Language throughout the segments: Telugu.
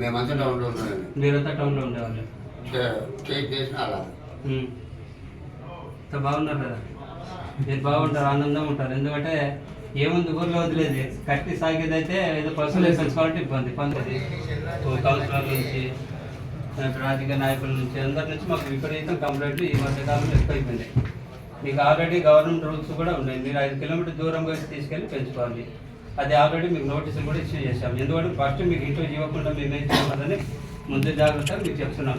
మేమంతా టౌన్లో ఉన్నాం మీరంతా టౌన్లో ఉండేవాళ్ళు. చేసిన అలా. అంతా బాగున్నారు కదా. మీరు బాగుంటారు ఆనందంగా ఉంటారు. ఎందుకంటే ఏముంది ఊర్లో వదిలేదు. కట్టి సాగేదైతే ఏదో పశువులు పెంచుకోవాలంటే ఇబ్బంది పొందేది కౌన్సిలర్ నుంచి రాజకీయ నాయకుల నుంచి అందరి నుంచి మాకు విపరీతం కంప్లైంట్లు ఈ మధ్యకాలంలో ఎక్కువైపోయినాయి. మీకు ఆల్రెడీ గవర్నమెంట్ రూల్స్ కూడా ఉన్నాయి. మీరు ఐదు కిలోమీటర్ దూరం పోయి తీసుకెళ్ళి పెంచుకోవాలి. అది ఆల్రెడీ మీకు నోటీసులు కూడా ఇష్యూ చేశాం. ఎందుకంటే ఫస్ట్ మీకు ఇంట్లో ఇవ్వకుండా మేము ఏం చేయకూడదని ముందు జాగ్రత్తగా మీకు చెప్తున్నాం.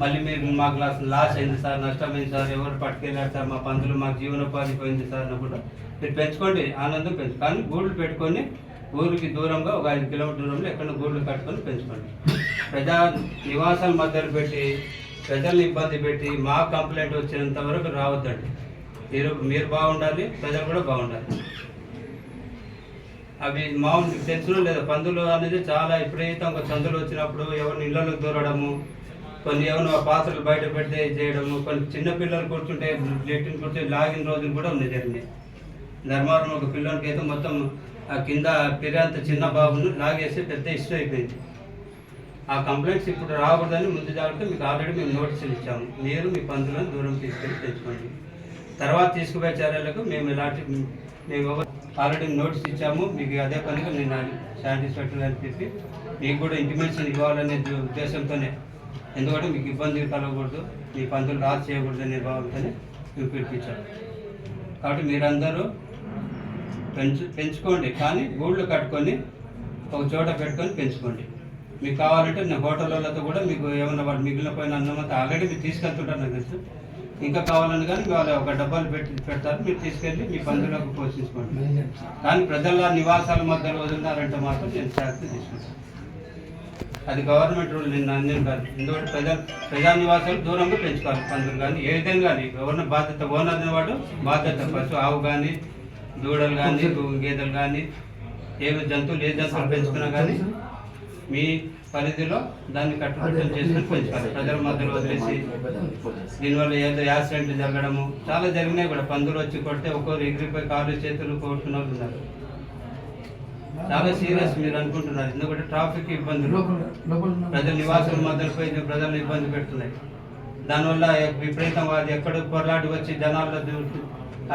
మళ్ళీ మీరు మాకు లాస్ లాస్ అయింది సార్ నష్టమైంది సార్ ఎవరు పట్టుకెళ్ళారు సార్ మా పందులు మాకు జీవనోపాధి పోయింది సార్ అనుకుంటా మీరు పెంచుకోండి ఆనందం పెంచు కానీ గూళ్ళు పెట్టుకొని ఊరికి దూరంగా ఒక ఐదు కిలోమీటర్ దూరంలో ఎక్కడ గూళ్ళు కట్టుకొని పెంచుకోండి. ప్రజా నివాసాల మధ్యలో పెట్టి ప్రజల్ని ఇబ్బంది పెట్టి మా కంప్లైంట్ వచ్చినంత వరకు రావద్దండి. మీరు మీరు బాగుండాలి ప్రజలు కూడా బాగుండాలి. అవి మామూలు తెలుసునో లేదా పందులు అనేది చాలా విపరీతంగా చందులు వచ్చినప్పుడు ఎవరిని ఇళ్ళలోకి దూరడము కొన్ని ఏమైనా పాత్రలు బయట పెడితే చేయడము కొన్ని చిన్న పిల్లలు కూర్చుంటే లెట్టిన కూర్చుంటే లాగిన రోజులు కూడా ఉంది జరిగింది ధర్మవరం ఒక పిల్లలకి అయితే మొత్తం ఆ కింద పిరంత చిన్న బాబును లాగేసి పెద్ద ఇష్యూ అయిపోయింది. ఆ కంప్లైంట్స్ ఇప్పుడు రాకూడదని ముందు జాగ్రత్త మీకు ఆల్రెడీ మేము నోటీసులు ఇచ్చాము. మీరు మీ పందులను దూరం తీసుకెళ్ళి తెచ్చుకోండి తర్వాత తీసుకుపోయే చర్యలకు మేము ఎలాంటి మేము ఆల్రెడీ నోటీస్ ఇచ్చాము మీకు అదే పనిగా నేను సాటిస్ఫాక్టరీ అని చెప్పి మీకు కూడా ఇంటిమేషన్ ఇవ్వాలనే ఉద్దేశంతోనే. ఎందుకంటే మీకు ఇబ్బంది కలగకూడదు మీ పంతులు రాజు చేయకూడదు అనే భావంతోనే మేము పిలిపించాము కాబట్టి మీరందరూ పెంచు పెంచుకోండి కానీ గూళ్ళు కట్టుకొని ఒక చోట పెట్టుకొని పెంచుకోండి. మీకు కావాలంటే నేను హోటళ్ళతో కూడా మీకు ఏమైనా వాళ్ళు మిగిలిన పోయిన అన్నం ఆల్రెడీ మీరు తీసుకెళ్తుంటారు నాకు తెలుసు. ఇంకా కావాలని కానీ వాళ్ళు ఒక డబ్బాలు పెట్టి పెడతారు. మీరు తీసుకెళ్ళి మీ పందులకు పోషించుకోండి. కానీ ప్రజల నివాసాల మధ్యలో వదిలినారంటే మాత్రం నేను జాగ్రత్త తీసుకుంటాను. అది గవర్నమెంట్ రూల్ నేను అన్యం కాదు. ఎందుకంటే ప్రజా ప్రజా నివాసాలు దూరంగా పెంచుకోవాలి పందులు కానీ ఏ విధంగా కానీ. ఎవరిన బాధ్యత ఓనర్ అనేవాడు బాధ్యత పశు ఆవు కానీ దూడలు కానీ గేదెలు కానీ ఏ జంతువులు ఏ జంతువులు పెంచుకున్నా కానీ మీ పరిధిలో దాన్ని కట్టుబట్టలు చేసుకుని పెంచుకోవాలి ప్రజల మధ్యలో వదిలేసి దీనివల్ల ఏదో యాక్సిడెంట్ జరగడము చాలా జరిగినాయి కూడా. పందులు వచ్చి కొడితే ఒక్కొరు ఎగిరిపోయి కాళ్ళు చేతులు కొట్టుకున్న వాళ్ళు ఉన్నారు. చాలా సీరియస్ మీరు అనుకుంటున్నారు. ఎందుకంటే ట్రాఫిక్ ఇబ్బందులు. ప్రజల నివాసాల మధ్యలో పోయి ప్రజలను ఇబ్బంది పెడుతున్నాయి. దానివల్ల విపరీతం అది ఎక్కడ పొరలాడి వచ్చి జనాల్లో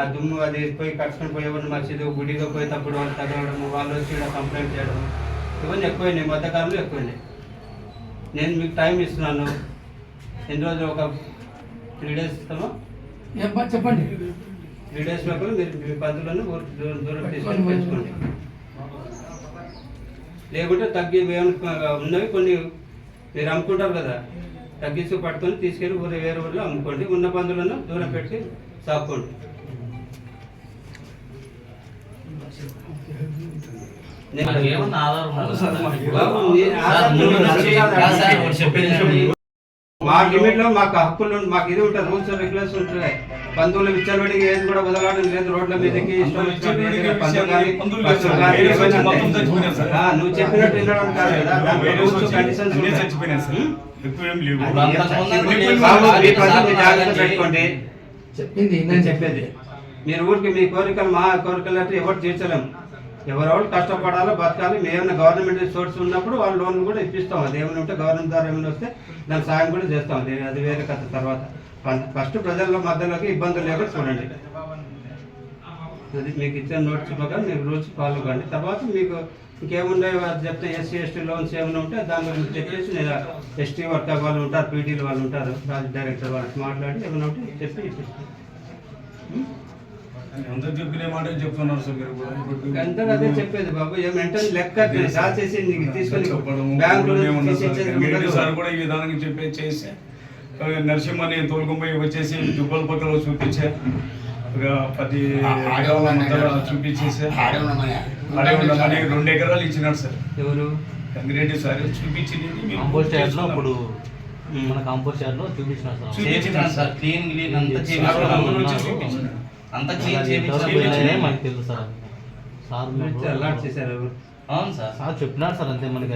ఆ దుమ్ము అది పోయి కట్టుకుని పోయి ఎవరిని మసీదు గుడిగా పోయేటప్పుడు వాళ్ళు తగలడము వాళ్ళు వచ్చి కంప్లైంట్ చేయడం ఇవన్నీ ఎక్కువైనాయి ఈ మధ్యకాలంలో ఎక్కువైనాయి. నేను మీకు టైం ఇస్తున్నాను. ఎన్ని రోజులు ఒక త్రీ డేస్ ఇస్తామా? చెప్పండి. త్రీ డేస్ లోపల మీరు మీ పందులను ఊరు దూరం దూరం తీసుకొని పెంచుకోండి లేకుంటే తగ్గి ఉన్నవి కొన్ని మీరు అమ్ముకుంటారు కదా తగ్గించి పట్టుకొని తీసుకెళ్ళి ఊరు వేరే ఊళ్ళో అమ్ముకోండి. ఉన్న పందులను దూరం పెట్టి సాక్కోండి మా లిమిట్లో మాకు హక్కులు మాకు ఇది ఉంటుంది రూల్స్ అండ్ రెగ్యులేషన్స్ ఉంటాయి పందువులు విచ్చలబడి ఏది కూడా వదలడం లేదు రోడ్ల మీదకి నువ్వు చెప్పినట్టు వినడం కాదు రూల్స్ కండిషన్స్ జాగ్రత్త పెట్టుకోండి. చెప్పింది నేను చెప్పేది. మీరు ఊరికి మీ కోరికలు మా కోరికలు అంటే ఎవరు తీర్చలేము ఎవరెవరు కష్టపడాలో బతకాలి. మేమైనా గవర్నమెంట్ సోర్స్ ఉన్నప్పుడు వాళ్ళు లోన్ కూడా ఇప్పిస్తాం. అది ఏమైనా ఉంటే గవర్నమెంట్ ద్వారా ఏమైనా వస్తే దానికి సాయం కూడా చేస్తాం. అది అది వేరే కథ తర్వాత. ఫస్ట్ ప్రజల మధ్యలోకి ఇబ్బందులు లేకుండా చూడండి. అది మీకు ఇచ్చిన నోట్స్ ప్రకారం మీరు రూల్స్ ఫాలో కండి. తర్వాత మీకు ఇంకేమున్నాయి అది చెప్తే ఎస్సీ ఎస్టీ లోన్స్ ఏమైనా ఉంటే దాని గురించి చెప్పేసి నేను ఎస్టీ వర్కర్ వాళ్ళు ఉంటారు పీటీలు వాళ్ళు ఉంటారు ప్రాజెక్ట్ డైరెక్టర్ వాళ్ళకి మాట్లాడి ఏమైనా ఉంటే చెప్పి ఇప్పిస్తాను. ఎంత చెప్పిన మాట చెప్తున్నారు సార్ మీరు కూడా. అదే చెప్పేది బాబు. ఏం వెంటనే లెక్క రాసేసి నీకు తీసుకొని బ్యాంకులో సార్, కూడా ఈ విధానంగా చెప్పే చేసి నరసింహని తోలుకొని వచ్చేసి దుబ్బల పక్కల చూపించే పది చూపించేసి రెండు ఎకరాలు ఇచ్చినాడు సార్. ఎవరు? గంగిరెడ్డి సార్ చూపించింది మన కాంపోస్ట్ యార్డ్లో చూపించినారు సార్. క్లీన్ క్లీన్ అంతా చేపించినారు. అంతా క్లీన్ చేయించారు. మనకి తెలుసు సార్ సార్ అలర్ట్ చేశారు ఎవరు? అవును సార్. సార్ చెప్పినారు సార్ అంతే మనకి